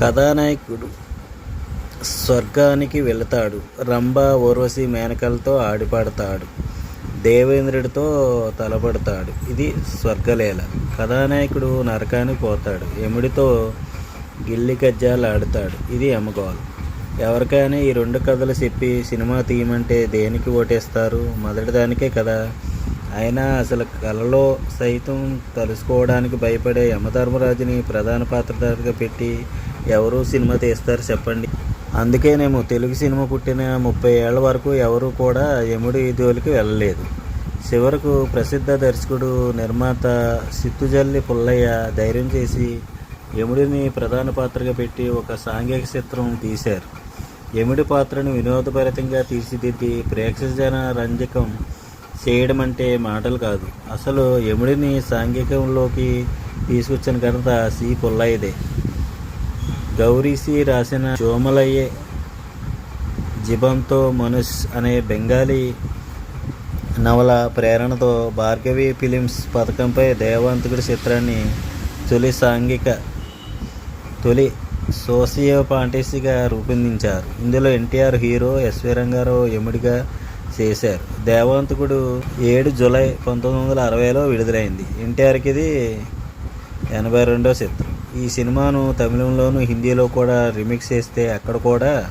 కథానాయకుడు స్వర్గానికి వెళతాడు. రంభ ఊర్వశి మేనకలతో ఆడిపాడతాడు. దేవేంద్రుడితో తలపడతాడు. ఇది స్వర్గలీల. కథానాయకుడు నరకానికి పోతాడు. యముడితో గిల్లి గజ్జాలు ఆడతాడు. ఇది యమగోళ ఎవరికైనా ఈ రెండు కథలు చెప్పి సినిమా తీయమంటే దేనికి ఓటేస్తారు? మొదటి దానికే కదా. అయినా అసలు కళలో సైతం తలుసుకోవడానికి భయపడే యమధర్మరాజుని ప్రధాన పాత్రధారిగా పెట్టి ఎవరు సినిమా తీస్తారు చెప్పండి. అందుకేనేమో తెలుగు సినిమా పుట్టిన ముప్పై ఏళ్ళ వరకు ఎవరు కూడా యముడి జోలికి వెళ్ళలేదు. చివరకు ప్రసిద్ధ దర్శకుడు నిర్మాత సిత్తుజల్లి పుల్లయ్య ధైర్యం చేసి యముడిని ప్రధాన పాత్రగా పెట్టి ఒక సాంఘిక చిత్రం తీశారు. యముడి పాత్రను వినోదభరితంగా తీర్చిదిద్ది ప్రేక్షక జన రంజకం చేయడం అంటే మాటలు కాదు. అసలు యముడిని సాంఘికంలోకి తీసుకొచ్చిన ఘనత సి పుల్లయ్యదే. గౌరీసి రాసిన చోమలయ్యే జిబంతో మనుష్ అనే బెంగాలీ నవల ప్రేరణతో భార్గవి ఫిలిమ్స్ పథకంపై దేవాంతకుడి చిత్రాన్ని తొలి సాంఘిక తొలి సోసియో పాంటసీగా రూపొందించారు. ఇందులో NTR hero S V Ranga Rao యముడిగా చేశారు. దేవాంతకుడు ఏడు జూలై పంతొమ్మిది వందల అరవైలో విడుదలైంది. ఎన్టీఆర్కి ఇది ఎనభై రెండో చిత్రం. ఈ సినిమాను తమిళంలోను హిందీలో కూడా రిమిక్స్ చేస్తే అక్కడ కూడా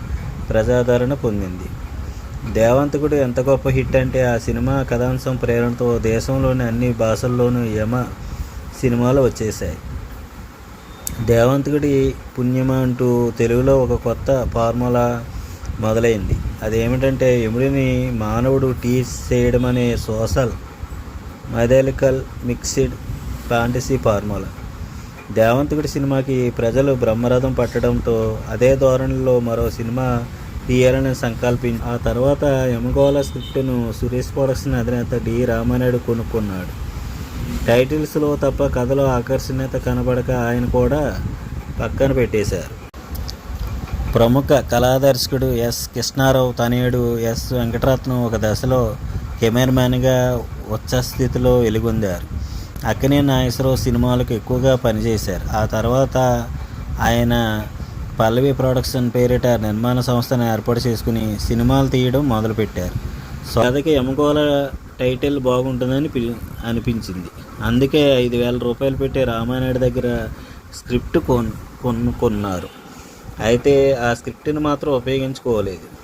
ప్రజాదరణ పొందింది. దేవంతకుడు ఎంత గొప్ప హిట్ అంటే ఆ సినిమా కథాంశం ప్రేరణతో దేశంలోని అన్ని భాషల్లోనూ యమ సినిమాలు వచ్చేసాయి దేవంతకుడి పుణ్యమ అంటూ తెలుగులో ఒక కొత్త ఫార్ములా మొదలైంది. అదేమిటంటే యముడిని మానవుడు టీచ్ చేయడం అనే social mythological mixed fantasy formula. దేవంతకుడి సినిమాకి ప్రజలు బ్రహ్మరథం పట్టడంతో అదే ధోరణిలో మరో సినిమా తీయాలని సంకల్పించి ఆ తర్వాత యమగోళ స్క్రిప్ట్ను సురేష్ ప్రొడక్షన్ అధినేత డి రామానాయుడు కొనుక్కున్నాడు. టైటిల్స్లో తప్ప కథలో ఆకర్షణీయత కనబడక ఆయన కూడా పక్కన పెట్టేశారు. ప్రముఖ కళాదర్శకుడు ఎస్ కృష్ణారావు తనయుడు ఎస్ వెంకటరత్నం ఒక దశలో కెమెరామ్యాన్గా ఉచ్చస్థితిలో వెలుగొందారు అక్కినే నాగేశ్వరరావు సినిమాలకు ఎక్కువగా పనిచేశారు. ఆ తర్వాత ఆయన పల్లవి ప్రొడక్షన్ పేరిట నిర్మాణ సంస్థను ఏర్పాటు చేసుకుని సినిమాలు తీయడం మొదలుపెట్టారు. సో కథకి ఎముకోల టైటిల్ బాగుంటుందని పిలి అనిపించింది. అందుకే ఐదు వేల రూపాయలు పెట్టి రామానాయుడు దగ్గర స్క్రిప్ట్ కొన్ కొనుక్కున్నారు అయితే ఆ స్క్రిప్ట్ని మాత్రం ఉపయోగించుకోలేదు.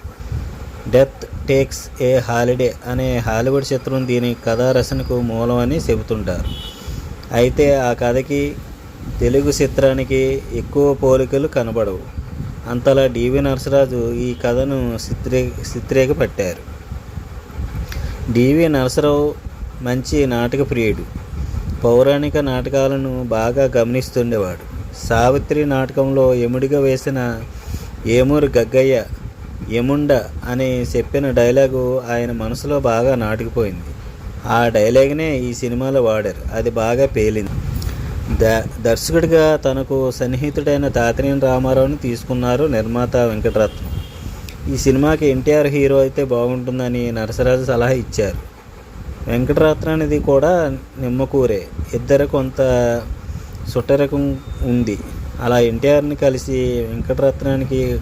డెత్ టేక్స్ ఏ హాలిడే అనే హాలీవుడ్ చిత్రం దీని కథా రచనకు మూలం అని చెబుతుంటారు. అయితే ఆ కథకి తెలుగు చిత్రానికి ఎక్కువ పోలికలు కనబడవు. అంతలా డివి నరసరాజు ఈ కథను చిత్రీ చిత్రీకపట్టారు డివి నరసరావు మంచి నాటక ప్రియుడు. పౌరాణిక నాటకాలను బాగా గమనిస్తుండేవాడు. సావిత్రి నాటకంలో యముడిగా వేసిన ఏమూరు గగ్గయ్య యముండ అని చెప్పిన డైలాగు ఆయన మనసులో బాగా నాటుకుపోయింది. ఆ డైలాగ్నే ఈ సినిమాలో వాడారు. అది బాగా పేలింది. ద దర్శకుడిగా తనకు సన్నిహితుడైన తాతినేని రామారావుని తీసుకున్నారు నిర్మాత వెంకటరత్నం. ఈ సినిమాకి ఎన్టీఆర్ హీరో అయితే బాగుంటుందని నరసరాజు సలహా ఇచ్చారు. వెంకటరత్నానిది కూడా నిమ్మకూరే. ఇద్దరు కొంత సుట్టరకం ఉంది. అలా ఎన్టీఆర్ని కలిసి వెంకటరత్నానికి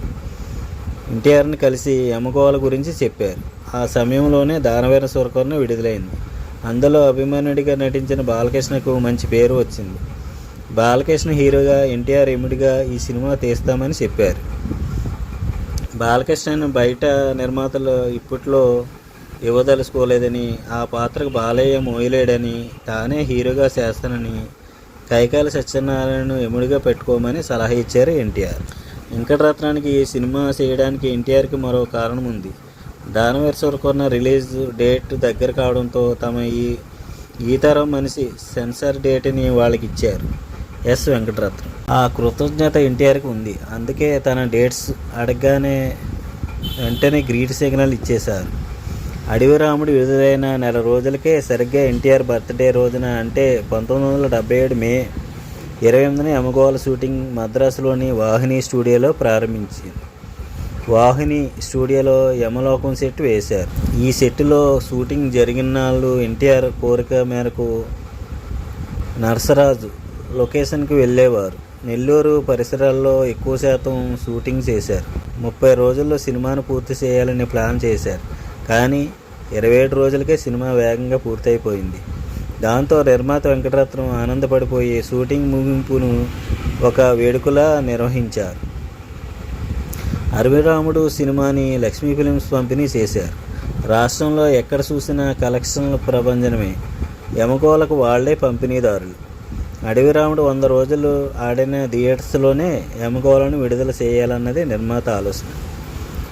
ఎన్టీఆర్ని కలిసి యమగోళ గురించి చెప్పారు. ఆ సమయంలోనే దానవీర సురకర్ణ విడుదలైంది. అందులో అభిమానుడిగా నటించిన బాలకృష్ణకు మంచి పేరు వచ్చింది. బాలకృష్ణ హీరోగా ఎన్టీఆర్ ఎముడిగా ఈ సినిమా తీస్తామని చెప్పారు. బాలకృష్ణను బయట నిర్మాతలు ఇప్పట్లో ఇవ్వదలుచుకోలేదని ఆ పాత్రకు బాలయ్య మోయలేడని తానే హీరోగా చేస్తానని కైకాల సత్యనారాయణను ఎముడిగా పెట్టుకోమని సలహా ఇచ్చారు ఎన్టీఆర్. వెంకటరత్నానికి ఈ సినిమా చేయడానికి ఎన్టీఆర్కి మరో కారణం ఉంది. దానవీరసవరకొన్న రిలీజ్ డేట్ దగ్గర కావడంతో తమ ఈ ఈతరం మనిషి సెన్సార్ డేట్ని వాళ్ళకి ఇచ్చారు ఎస్ వెంకటరత్నం. ఆ కృతజ్ఞత ఎన్టీఆర్కి ఉంది. అందుకే తన డేట్స్ అడగగానే వెంటనే గ్రీట్ సిగ్నల్ ఇచ్చేశారు. అడవిరాముడు విడుదలైన నెల రోజులకే సరిగ్గా ఎన్టీఆర్ బర్త్డే రోజున అంటే పంతొమ్మిది వందల డెబ్బై ఏడు మే ఇరవై ఎనిమిదిన యమగోళ షూటింగ్ మద్రాసులోని వాహిని స్టూడియోలో ప్రారంభించింది. వాహిని స్టూడియోలో యమలోకం సెట్ వేశారు. ఈ సెట్లో షూటింగ్ జరిగిన నాళ్ళు ఎన్టీఆర్ కోరిక మేరకు నర్సరాజు లొకేషన్కి వెళ్ళేవారు. నెల్లూరు పరిసరాల్లో ఎక్కువ శాతం షూటింగ్ చేశారు. ముప్పై రోజుల్లో సినిమాను పూర్తి చేయాలని ప్లాన్ చేశారు. కానీ ఇరవై ఏడు రోజులకే సినిమా వేగంగా పూర్తయిపోయింది. దాంతో నిర్మాత వెంకటరత్నం ఆనందపడిపోయి షూటింగ్ ముగింపును ఒక వేడుకలా నిర్వహించారు. అరవిరాముడు సినిమాని లక్ష్మీ ఫిలిమ్స్ పంపిణీ చేశారు. రాష్ట్రంలో ఎక్కడ చూసినా కలెక్షన్ల ప్రభంజనమే. యమకోలకు వాళ్ళే పంపిణీదారులు. అడవిరాముడు వంద రోజులు ఆడిన థియేటర్స్లోనే యమగోళను విడుదల చేయాలన్నది నిర్మాత ఆలోచన.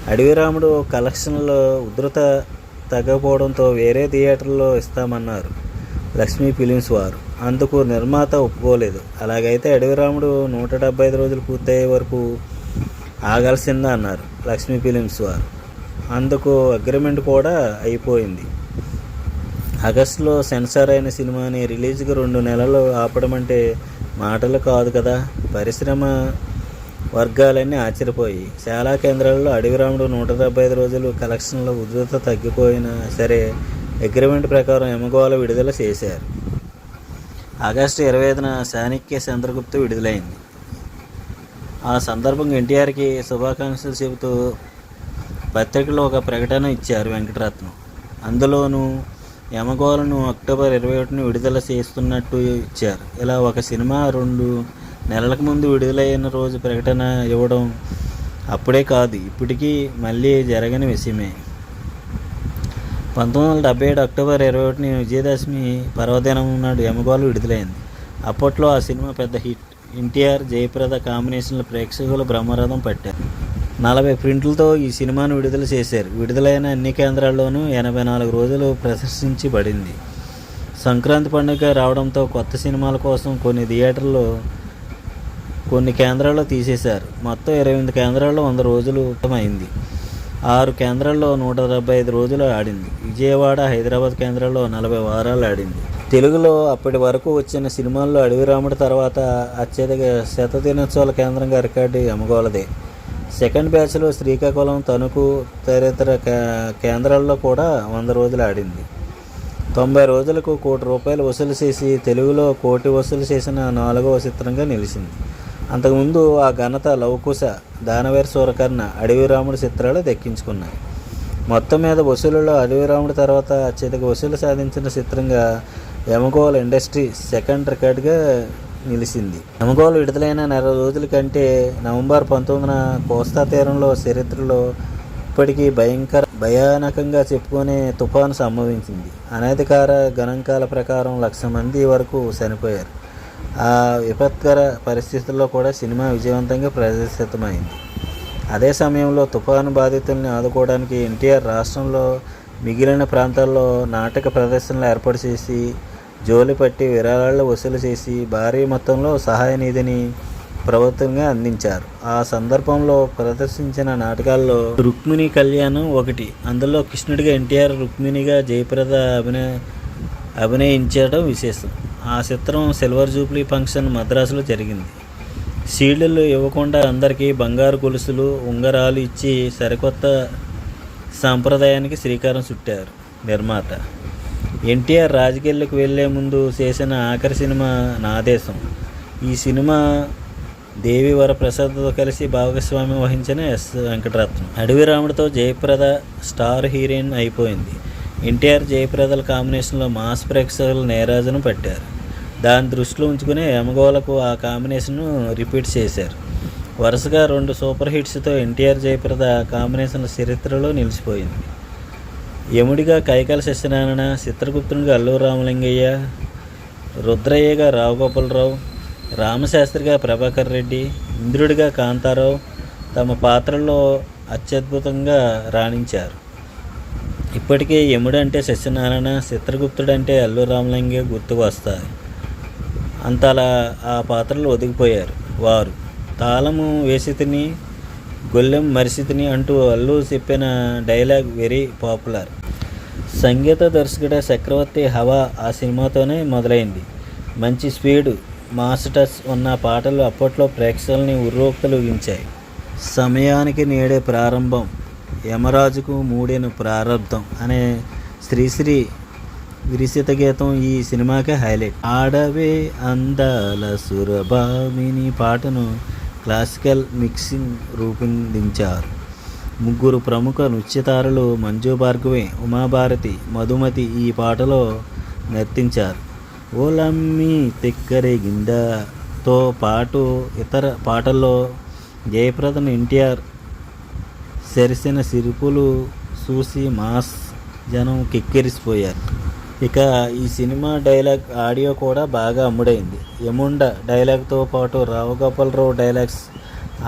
అడవిరాముడు కలెక్షన్లో ఉధృత తగ్గకపోవడంతో వేరే థియేటర్లో ఇస్తామన్నారు. లక్ష్మీ ఫిలిమ్స్ వారు. అందుకు నిర్మాత ఒప్పుకోలేదు. అలాగైతే అడవిరాముడు నూట డెబ్బై ఐదు రోజులు పూర్తయ్యే వరకు ఆగాల్సిందా అన్నారు లక్ష్మీ ఫిలిమ్స్ వారు. అందుకు అగ్రిమెంట్ కూడా అయిపోయింది. ఆగస్టులో సెన్సార్ అయిన సినిమాని రిలీజ్కి రెండు నెలలు ఆపడం అంటే మాటలు కాదు కదా. పరిశ్రమ వర్గాలన్నీ ఆశ్చర్యపోయి చాలా కేంద్రాల్లో అడవిరాముడు నూట డెబ్బై ఐదు రోజులు కలెక్షన్లో ఉధృత తగ్గిపోయినా సరే అగ్రిమెంట్ ప్రకారం ఎమగోళ విడుదల చేశారు. ఆగస్టు ఇరవై ఐదున చాణక్య చంద్రగుప్త విడుదలైంది. ఆ సందర్భంగా ఎన్టీఆర్కి శుభాకాంక్షలు చెబుతూ పత్రికలో ఒక ప్రకటన ఇచ్చారు వెంకటరత్నం. అందులోనూ యమగోళను అక్టోబర్ ఇరవై ఒకటిని విడుదల చేస్తున్నట్టు ఇచ్చారు. ఇలా ఒక సినిమా రెండు నెలలకు ముందు విడుదలైన రోజు ప్రకటన ఇవ్వడం అప్పుడే కాదు ఇప్పటికీ మళ్ళీ జరగని విషయమే. పంతొమ్మిది వందల డెబ్బై ఏడు అక్టోబర్ ఇరవై ఒకటిని విజయదశమి పర్వదినం నాడు ఎమగోలు విడుదలైంది. అప్పట్లో ఆ సినిమా పెద్ద హిట్. ఎన్టీఆర్ జయప్రద కాంబినేషన్లో ప్రేక్షకులు బ్రహ్మరథం పట్టారు. నలభై ప్రింట్లతో ఈ సినిమాను విడుదల చేశారు. విడుదలైన అన్ని కేంద్రాల్లోనూ ఎనభై నాలుగు రోజులు ప్రదర్శించబడింది. సంక్రాంతి పండుగ రావడంతో కొత్త సినిమాల కోసం కొన్ని థియేటర్లు కొన్ని కేంద్రాల్లో తీసేశారు. మొత్తం ఇరవై ఎనిమిది కేంద్రాల్లో వంద రోజులు అయింది ఆరు కేంద్రాల్లో నూట డెబ్బై ఐదు రోజులు ఆడింది. విజయవాడ హైదరాబాద్ కేంద్రాల్లో నలభై వారాలు ఆడింది. తెలుగులో అప్పటి వరకు వచ్చిన సినిమాల్లో అడవి రాముడి తర్వాత అత్యధిక శత దినోత్సవాల కేంద్రంగా రికార్డు ఎమగోలదే సెకండ్ బ్యాచ్లో శ్రీకాకుళం తణుకు తదితర కే- కేంద్రాల్లో కూడా వంద రోజులు ఆడింది. తొంభై రోజులకు కోటి రూపాయలు వసూలు చేసి తెలుగులో కోటి వసూలు చేసిన నాలుగవ చిత్రంగా నిలిచింది. అంతకుముందు ఆ ఘనత లవకుశ దానవీర సూరకర్ణ అడవిరాముడి చిత్రాలు దక్కించుకున్నాయి. మొత్తం మీద వసూలులో అడవిరాముడి తర్వాత అత్యధిక వసూలు సాధించిన చిత్రంగా యమగోళ ఇండస్ట్రీ సెకండ్ రికార్డ్గా నిలిచింది. యమగోళ విడుదలైన నెల రోజుల కంటే నవంబర్ పంతొమ్మిదిన కోస్తా తీరంలో చరిత్రలో ఇప్పటికీ భయంకర భయానకంగా చెప్పుకునే తుఫాను సంభవించింది. అనధికార గణాంకాల ప్రకారం లక్ష మంది వరకు చనిపోయారు. ఆ విపత్కర పరిస్థితుల్లో కూడా సినిమా విజయవంతంగా ప్రదర్శితమైంది. అదే సమయంలో తుఫాను బాధితుల్ని ఆదుకోవడానికి ఎన్టీఆర్ రాష్ట్రంలో మిగిలిన ప్రాంతాల్లో నాటక ప్రదర్శనలు ఏర్పాటు చేసి జోలి పట్టి విరాళాలు వసూలు చేసి భారీ మొత్తంలో సహాయ నిధిని ప్రభుత్వంగా అందించారు. ఆ సందర్భంలో ప్రదర్శించిన నాటకాల్లో రుక్మిణి కళ్యాణం ఒకటి. అందులో కృష్ణుడిగా ఎన్టీఆర్ రుక్మిణిగా జయప్రద అభినయ అభినయించడం విశేషం. ఆ చిత్రం సిల్వర్ జూబ్లీ ఫంక్షన్ మద్రాసులో జరిగింది. సీళ్ళు ఇవ్వకుండా అందరికీ బంగారు గొలుసులు ఉంగరాలు ఇచ్చి సరికొత్త సాంప్రదాయానికి శ్రీకారం చుట్టారు నిర్మాత. ఎన్టీఆర్ రాజకీయాలకు వెళ్ళే ముందు చేసిన ఆఖరి సినిమా నాదేశం ఈ సినిమా దేవి వరప్రసాద్తో కలిసి భాగస్వామ్యం వహించిన ఎస్ వెంకటరత్నం. అడవి రాముడితో జయప్రద స్టార్ హీరోయిన్ అయిపోయింది. ఎన్టీఆర్ జయప్రదల కాంబినేషన్లో మాస్ ప్రేక్షకులు నేరాజును పెట్టారు. దాని దృష్టిలో ఉంచుకుని యమగోలకు ఆ కాంబినేషన్ను రిపీట్ చేశారు. వరుసగా రెండు సూపర్ హిట్స్తో ఎన్టీఆర్ జయప్రద కాంబినేషన్ల చరిత్రలో నిలిచిపోయింది. యముడిగా కైకాల సత్యనారాయణ చిత్రగుప్తునిగా అల్లూరు రామలింగయ్య రుద్రయ్యగా రావుగోపాలరావు రామశాస్త్రిగా ప్రభాకర్ రెడ్డి ఇంద్రుడిగా కాంతారావు తమ పాత్రల్లో అత్యద్భుతంగా రాణించారు. ఇప్పటికే యముడంటే సత్యనారాయణ చిత్రగుప్తుడంటే అల్లు రామలింగే గుర్తుకు వస్తాయి. అంతలా ఆ పాత్రలు ఒదిగిపోయారు. వారు తాళము వేసితిని గొల్లెం మరిసితిని అంటూ అల్లు చెప్పిన డైలాగ్ వెరీ పాపులర్. సంగీత దర్శకుడు చక్రవర్తి హవా ఆ సినిమాతోనే మొదలైంది. మంచి స్పీడ్ మాస్ టచ్ ఉన్న పాటలు అప్పట్లో ప్రేక్షకుల్ని ఉర్రోక్తలుగించాయి సమయానికి నేడే ప్రారంభం. యమరాజుకు మూడేను ప్రారంభం అనే శ్రీశ్రీ విరిసిత గీతం ఈ సినిమాకే హైలైట్. ఆడవే అందాల సురభామిని పాటను క్లాసికల్ మిక్సింగ్ రూపొందించారు. ముగ్గురు ప్రముఖ నృత్యతారులు మంజు భార్గవే ఉమాభారతి మధుమతి ఈ పాటలో నర్తించారు. ఓలమ్మి తిక్కరేగిందతో పాటు ఇతర పాటల్లో జయప్రదను ఎన్టీఆర్ సెరిసిన సిరుపులు చూసి మాస్ జనం కిక్కిరిసిపోయారు. ఇక ఈ సినిమా డైలాగ్ ఆడియో కూడా బాగా అమ్ముడైంది. యముండ డైలాగ్తో పాటు రావుగోపాలరావు డైలాగ్స్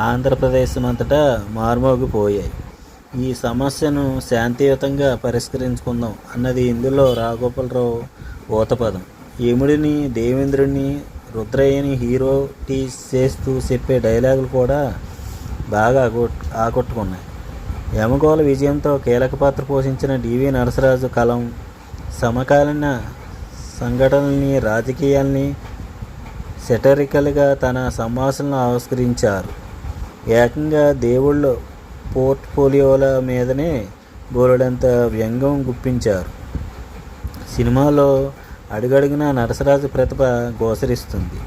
ఆంధ్రప్రదేశ్ అంతటా మార్మోగిపోయాయి. ఈ సమస్యను శాంతియుతంగా పరిష్కరించుకుందాం అన్నది ఇందులో రాఘోపాలరావు ఓతపదం యముడిని దేవేంద్రుడిని రుద్రయ్యని హీరో టీ చేస్తూ చెప్పే డైలాగులు కూడా బాగా ఆకొట్టుకున్నాయి ఆకట్టుకున్నాయి. యమగోల విజయంతో కీలక పాత్ర పోషించిన డివి నరసరాజు కలం సమకాలీన సంఘటనల్ని రాజకీయాల్ని సెటరికల్గా తన సంభాషణలు ఆవిష్కరించారు. ఏకంగా దేవుళ్ళు పోర్ట్ఫోలియోల మీదనే బోలెడంత వ్యంగ్యం గుప్పించారు. సినిమాలో అడుగడుగున నరసరాజు ప్రతిభ గోచరిస్తుంది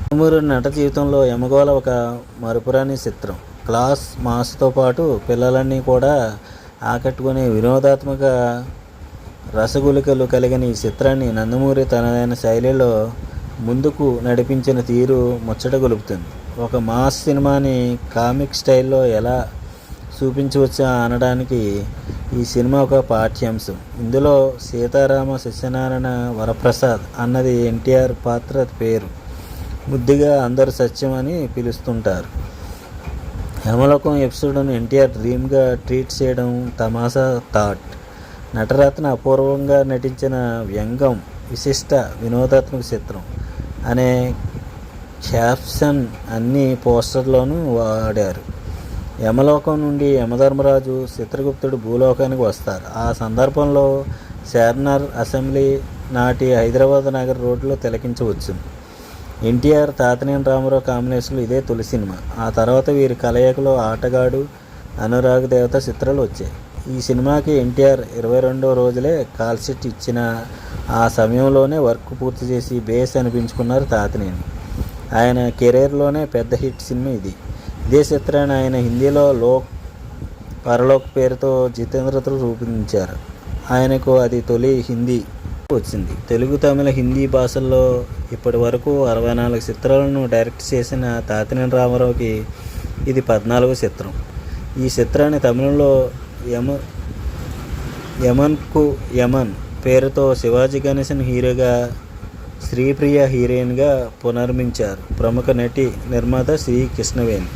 నందమూరి నట జీవితంలో యమగోళ ఒక మరుపురాని చిత్రం. క్లాస్ మాస్తో పాటు పిల్లలన్నీ కూడా ఆకట్టుకునే వినోదాత్మక రసగులికలు కలిగిన ఈ చిత్రాన్ని నందమూరి తనదైన శైలిలో ముందుకు నడిపించిన తీరు ముచ్చట గొలుపుతుంది. ఒక మాస్ సినిమాని కామిక్ స్టైల్లో ఎలా చూపించవచ్చా అనడానికి ఈ సినిమా ఒక పాఠ్యాంశం. ఇందులో సీతారామ సత్యనారాయణ వరప్రసాద్ అన్నది ఎన్టీఆర్ పాత్ర పేరు. ముద్దుగా అందరు సత్యం అని పిలుస్తుంటారు. హేమలోకం ఎపిసోడ్ను ఎన్టీఆర్ డ్రీమ్గా ట్రీట్ చేయడం తమాషా థాట్ నటరత్న అపూర్వంగా నటించిన వ్యంగం విశిష్ట వినోదాత్మక చిత్రం అనే క్యాప్షన్ అన్ని పోస్టర్లోనూ వాడారు. యమలోకం నుండి యమధర్మరాజు చిత్రగుప్తుడు భూలోకానికి వస్తారు. ఆ సందర్భంలో శార్నర్ అసెంబ్లీ నాటి హైదరాబాద్ నగర రోడ్లో తిలకించవచ్చు. ఎన్టీఆర్ తాతనేని రామారావు కాంబినేషన్లో ఇదే తొలి సినిమా. ఆ తర్వాత వీరి కలయికలో ఆటగాడు అనురాగ్ దేవత చిత్రాలు వచ్చాయి. ఈ సినిమాకి ఎన్టీఆర్ ఇరవై రెండో రోజులే కాల్షీట్ ఇచ్చిన ఆ సమయంలోనే వర్క్ పూర్తి చేసి బేస్ అనిపించుకున్నారు తాతనేని. ఆయన కెరీర్లోనే పెద్ద హిట్ సినిమా ఇది. ఇదే చిత్రాన్ని ఆయన హిందీలో లోక్ పరలోక్ పేరుతో జితేంద్రతో రూపొందించారు. ఆయనకు అది తొలి హిందీ వచ్చింది. తెలుగు తమిళ హిందీ భాషల్లో ఇప్పటి వరకు అరవై నాలుగు చిత్రాలను డైరెక్ట్ చేసిన తాతినేని రామారావుకి ఇది పద్నాలుగో చిత్రం. ఈ చిత్రాన్ని తమిళంలో యమ యమన్కు యమన్ పేరుతో శివాజీ గణేశన్ హీరోగా శ్రీప్రియ హీరోయిన్గా పునర్మించారు. ప్రముఖ నటి నిర్మాత శ్రీ కృష్ణవేణి.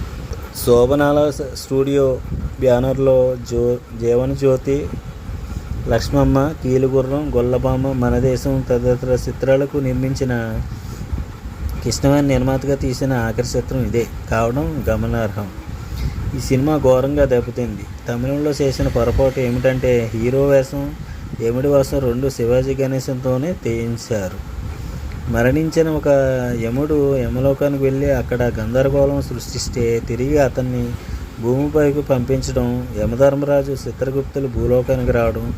శోభనాల స్టూడియో బ్యానర్లో జో జీవన జ్యోతి లక్ష్మమ్మ కీలుగుర్రం గొల్లబామ్మ మనదేశం తదితర చిత్రాలకు నిర్మించిన కృష్ణవేణి నిర్మాతగా తీసిన ఆఖరి చిత్రం ఇదే. కావడం గమనార్హం. ఈ సినిమా ఘోరంగా దెబ్బతింది. తమిళంలో చేసిన పొరపాటు ఏమిటంటే హీరో వేషం ఎమిడి వేషం రెండు శివాజీ గణేశంతోనే తీయించారు. మరణించిన ఒక యముడు యమలోకానికి వెళ్ళి అక్కడ గందరగోళం సృష్టిస్తే తిరిగి అతన్ని భూమిపైకి పంపించడం యమధర్మరాజు చిత్రగుప్తులు భూలోకానికి రావడం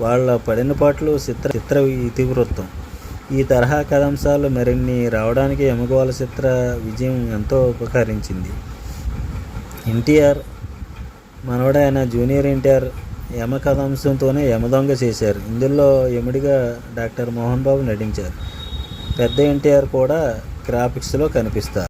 వాళ్ళ పడిన పాటలు చిత్ర చిత్ర ఇతివృత్తం. ఈ తరహా కథాంశాలు మరిన్ని రావడానికి యమగోళ చిత్ర విజయం ఎంతో ఉపకరించింది. ఎన్టీఆర్ మనవడైన జూనియర్ ఎన్టీఆర్ యమ కథాంశంతోనే యమదొంగ చేశారు. ఇందులో యముడిగా డాక్టర్ మోహన్ బాబు నటించారు. పెద్ద ఎన్టీఆర్ కూడా గ్రాఫిక్స్లో కనిపిస్తారు.